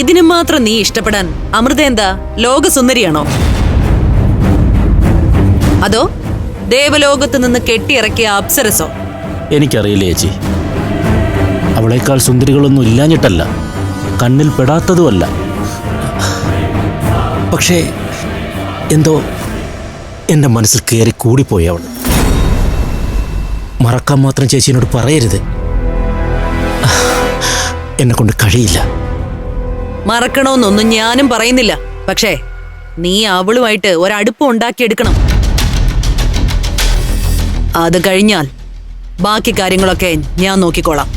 ഇതിനു മാത്രം നീ ഇഷ്ടപ്പെടാൻ അമൃത എന്താ? ലോകസുന്ദരിയാണോ? അതോ ദേവലോകത്ത് നിന്ന് കെട്ടിയിറക്കിയ അപ്സരസോ? എനിക്കറിയില്ല ചേച്ചി. അവളേക്കാൾ സുന്ദരികളൊന്നും ഇല്ലാഞ്ഞിട്ടല്ല കണ്ണിൽ പെടാത്തതുമല്ല. പക്ഷേ എന്തോ എന്റെ മനസ്സിൽ കയറി കൂടിപ്പോയി അവൾ. മറക്കാൻ മാത്രം ചേച്ചിയോട് പറയരുത്. എന്നെ കൊണ്ട് കഴിയില്ല. മറക്കണമെന്നൊന്നും ഞാനും പറയുന്നില്ല. പക്ഷേ നീ അവളുമായിട്ട് ഒരടുപ്പം ഉണ്ടാക്കിയെടുക്കണം. അത് കഴിഞ്ഞാൽ ബാക്കി കാര്യങ്ങളൊക്കെ ഞാൻ നോക്കിക്കോളാം.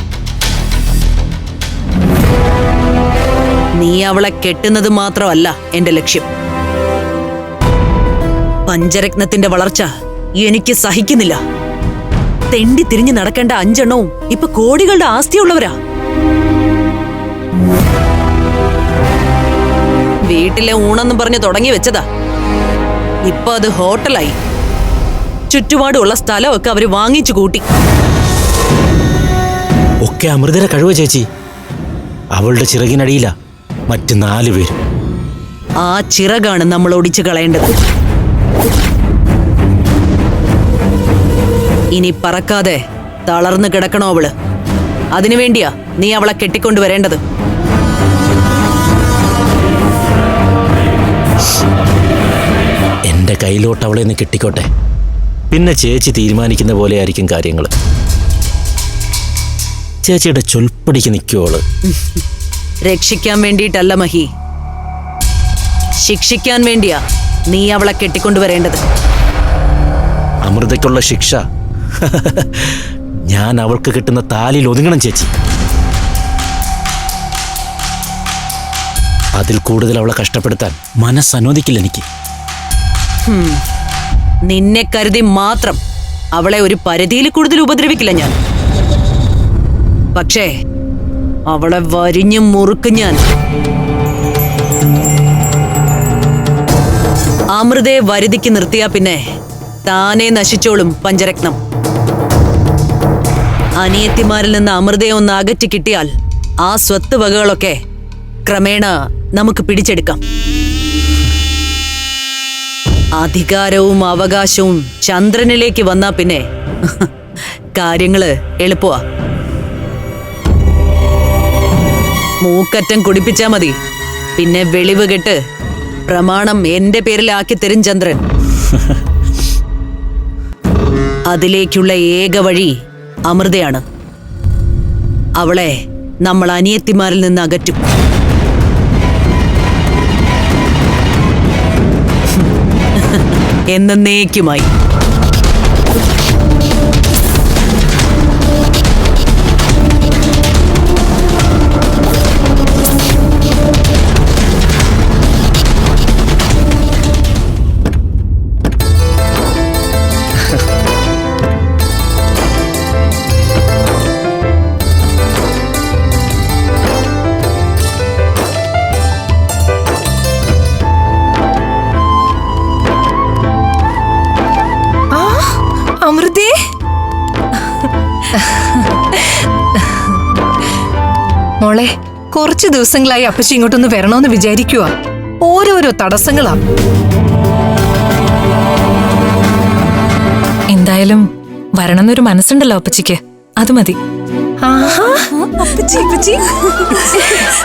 നീ അവളെ കെട്ടുന്നത് മാത്രമല്ല എന്റെ ലക്ഷ്യം. പഞ്ചരത്നത്തിന്റെ വളർച്ച എനിക്ക് സഹിക്കുന്നില്ല. തെണ്ടി തിരിഞ്ഞു നടക്കേണ്ട അഞ്ചെണ്ണവും ഇപ്പൊ കോടികളുടെ ആസ്തിയുള്ളവരാ. വീട്ടിലെ ഊണെന്നും പറഞ്ഞ് തുടങ്ങി വെച്ചതാ. ഇപ്പൊ അത് ഹോട്ടലായി. ചുറ്റുപാടുള്ള സ്ഥലമൊക്കെ അവർ വാങ്ങിച്ചു കൂട്ടി. ഒക്കെ അമൃതയുടെ കഴിവ് ചേച്ചി. അവളുടെ ചിറകിനടിയില മറ്റ് നാല് പേര്. ആ ചിറകാണ് നമ്മൾ ഒടിച്ചു കളയേണ്ടത്. ഇനി പറക്കാതെ തളർന്നു കിടക്കണോ അവൾ? അതിനുവേണ്ടിയാ നീ അവളെ കെട്ടിക്കൊണ്ടുവരേണ്ടത്. എന്റെ കയ്യിലോട്ട് അവളെ ഒന്ന് കിട്ടിക്കോട്ടെ. പിന്നെ ചേച്ചി തീരുമാനിക്കുന്ന പോലെ ആയിരിക്കും കാര്യങ്ങൾ ചേച്ചിയുടെ ചൊൽപ്പടിക്ക് നിൽക്കുവോൾ രക്ഷിക്കാൻ വേണ്ടിയിട്ടല്ല മഹി. ശിക്ഷിക്കാൻ വേണ്ടിയാ നീ അവളെ കെട്ടിക്കൊണ്ടുവരേണ്ടത്. അമൃതയ്ക്കുള്ള ശിക്ഷ. ഞാൻ അവൾക്ക് കിട്ടുന്ന താലിൽ ഒതുങ്ങണം ചേച്ചി. അതിൽ കൂടുതൽ അവളെ കഷ്ടപ്പെടുത്താൻ മനസ്സനുവദിക്കില്ല എനിക്ക്. നിന്നെ കരുതി മാത്രം അവളെ ഒരു പരിധിയിൽ കൂടുതൽ ഉപദ്രവിക്കില്ല ഞാൻ. പക്ഷേ അവളെ വരിഞ്ഞു മുറുക്ക് ഞാൻ. അമൃതയെ വരുതിക്ക് നിർത്തിയാ പിന്നെ താനെ നശിച്ചോളും പഞ്ചരത്നം. അനിയത്തിമാരിൽ നിന്ന് അമൃതയെ ഒന്ന് അകറ്റി കിട്ടിയാൽ ആ സ്വത്ത് വകകളൊക്കെ ക്രമേണ നമുക്ക് പിടിച്ചെടുക്കാം. അധികാരവും അവകാശവും ചന്ദ്രനിലേക്ക് വന്നാ പിന്നെ കാര്യങ്ങൾ എളുപ്പമാ മൂക്കറ്റം കുടിപ്പിച്ചാ മതി. പിന്നെ വെളിവ് കെട്ട് പ്രമാണം എന്റെ പേരിലാക്കി തരും ചന്ദ്രൻ. അതിലേക്കുള്ള ഏക വഴി അമൃതയാണ്. അവളെ നമ്മൾ അനിയത്തിമാരിൽ നിന്ന് അകറ്റും. എന്നേക്കുമായി മോളെ കുറച്ച് ദിവസങ്ങളായി അപ്പച്ചി ഇങ്ങോട്ടൊന്ന് വരണമെന്ന് വിചാരിക്കുക ഓരോരോ തടസ്സങ്ങളാ. എന്തായാലും വരണമെന്നൊരു മനസ്സുണ്ടല്ലോ അപ്പച്ചിക്ക്. അത് മതി.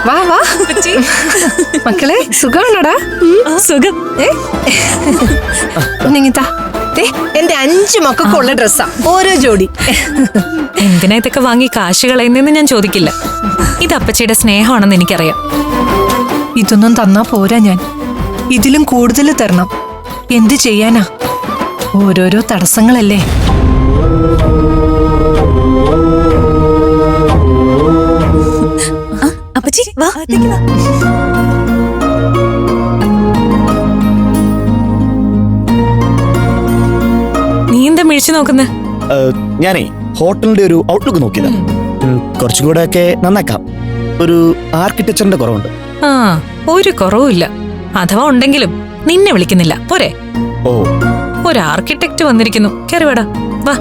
വാ വാ. മക്കളെ സുഖമാണോടാ? സുഖം. നിങ്ങിത്താ എന്റെ അഞ്ചു മക്കൾക്കുള്ള ഡ്രസ്സാ. ഓരോ ജോഡി. എന്തിനാ ഇതൊക്കെ വാങ്ങി കാശ് കളയുന്നെന്ന് ഞാൻ ചോദിക്കില്ല. ഇത് അപ്പച്ചിയുടെ സ്നേഹമാണെന്ന് എനിക്കറിയാം. ഇതൊന്നും തന്നാ പോരാ ഞാൻ. ഇതിലും കൂടുതൽ തരണം. എന്ത് ചെയ്യാനാ? ഓരോരോ തടസ്സങ്ങളല്ലേ? അപ്പച്ചി വാ. നീ എന്താ മിഴിച്ചു നോക്കുന്നേ? ഏഹ്, ഞാനേ ഹോട്ടലിന്റെ ഒരു ഔട്ട്ലുക്ക് നോക്കിയതാ. ഉം, കുറച്ചും കൂടെ ഒക്കെ നന്നാക്കാം. ഒരു ആർക്കിടെക്ചറിന്റെ കുറവുണ്ട്. ആ ഒരു കുറവുമില്ല. അഥവാ ഉണ്ടെങ്കിലും നിന്നെ വിളിക്കുന്നില്ല. പോരെ. ഓ. ഒരു ആർക്കിടെക്ട് വന്നിരിക്കുന്നു. കയറിവാടാ വാ.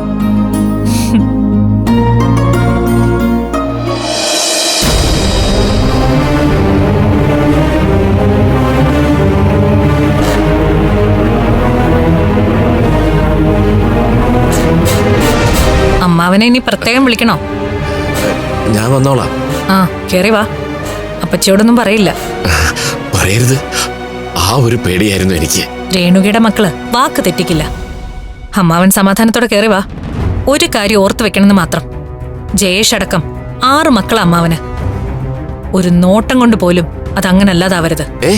അമ്മാവനെ ഇനി പ്രത്യേകം വിളിക്കണോ? ഞാൻ വന്നോളാം. ആ കേറി വാ. അപ്പച്ചിയോടൊന്നും പറയില്ല. പറയരുത്. ആ ഒരു പേടിയായിരുന്നു എനിക്ക്. രേണുകയുടെ മക്കൾ വാക്ക് തെറ്റിക്കില്ല. അമ്മാവൻ സമാധാനത്തോടെ കേറി വാ. ഒരു കാര്യം ഓർത്തു വെക്കണമെന്ന് മാത്രം. ജയേഷ് അടക്കം ആറ് മക്കൾ അമ്മാവന്. ഒരു നോട്ടം കൊണ്ട് പോലും അതങ്ങനല്ലാതാവരുത്. ഏ